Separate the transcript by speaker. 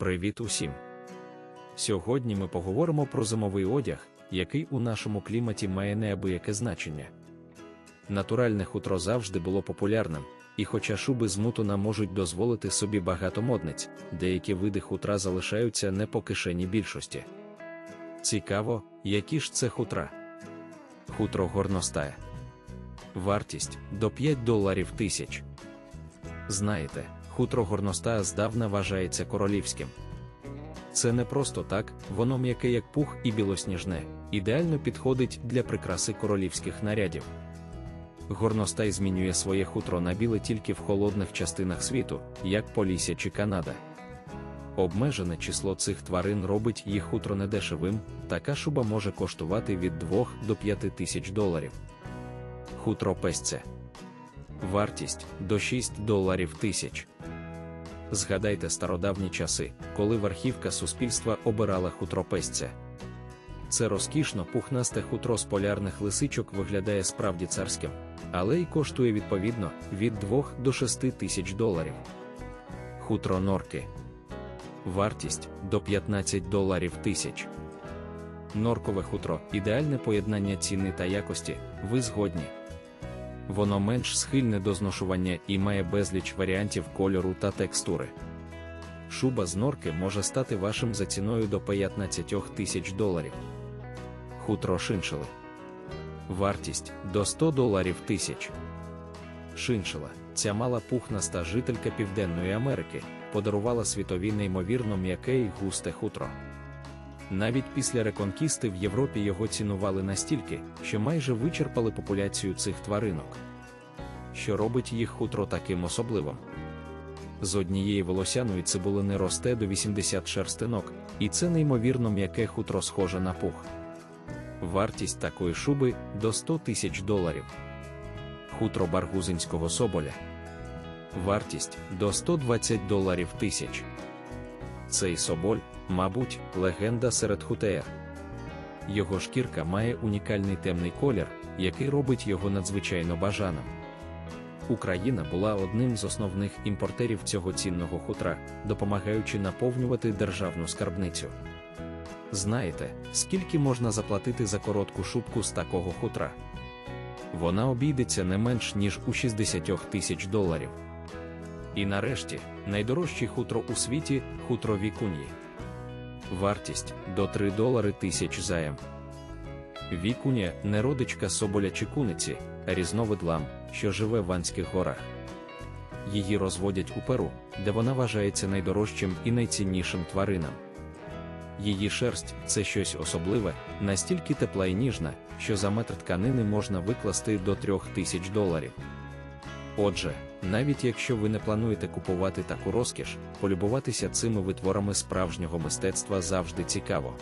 Speaker 1: Привіт усім! Сьогодні ми поговоримо про зимовий одяг, який у нашому кліматі має неабияке значення. Натуральне хутро завжди було популярним, і хоча шуби з мутуна можуть дозволити собі багато модниць, деякі види хутра залишаються не по кишені більшості. Цікаво, які ж це хутра. Хутро горностая. Вартість до 5 доларів тисяч. Знаєте, хутро горностая здавна вважається королівським. Це не просто так, воно м'яке як пух і білосніжне, ідеально підходить для прикраси королівських нарядів. Горностай змінює своє хутро на біле тільки в холодних частинах світу, як Полісся чи Канада. Обмежене число цих тварин робить їх хутро недешевим, така шуба може коштувати від 2 до 5 тисяч доларів. Хутро песця. Вартість до 6 доларів тисяч. Згадайте стародавні часи, коли верхівка суспільства обирала хутро песця. Це розкішно пухнасте хутро з полярних лисичок виглядає справді царським, але й коштує відповідно від 2 до 6 тисяч доларів. Хутро норки. Вартість до 15 доларів тисяч. Норкове хутро ідеальне поєднання ціни та якості, ви згодні. Воно менш схильне до зношування і має безліч варіантів кольору та текстури. Шуба з норки може стати вашим за ціною до 15 тисяч доларів. Хутро шиншили. Вартість до 100 доларів тисяч. Шиншила, ця мала пухнаста жителька Південної Америки, подарувала світові неймовірно м'яке і густе хутро. Навіть після реконкісти в Європі його цінували настільки, що майже вичерпали популяцію цих тваринок. Що робить їх хутро таким особливим? З однієї волосяної цибулини росте до 80 шерстинок, і це неймовірно м'яке хутро схоже на пух. Вартість такої шуби до 100 тисяч доларів. Хутро баргузинського соболя. Вартість до 120 доларів тисяч. Цей соболь, мабуть, легенда серед хутеєр. Його шкірка має унікальний темний колір, який робить його надзвичайно бажаним. Україна була одним з основних імпортерів цього цінного хутра, допомагаючи наповнювати державну скарбницю. Знаєте, скільки можна заплатити за коротку шубку з такого хутра? Вона обійдеться не менш ніж у 60 тисяч доларів. І нарешті, найдорожче хутро у світі хутро вікуньї. Вартість до 3 долари тисяч заєм. Вікуня не родичка соболя чи куниці, різновид лам, що живе в Анських горах. Її розводять у Перу, де вона вважається найдорожчим і найціннішим тваринам. Її шерсть це щось особливе, настільки тепла і ніжна, що за метр тканини можна викласти до 3000 тисяч доларів. Отже, навіть якщо ви не плануєте купувати таку розкіш, полюбуватися цими витворами справжнього мистецтва завжди цікаво.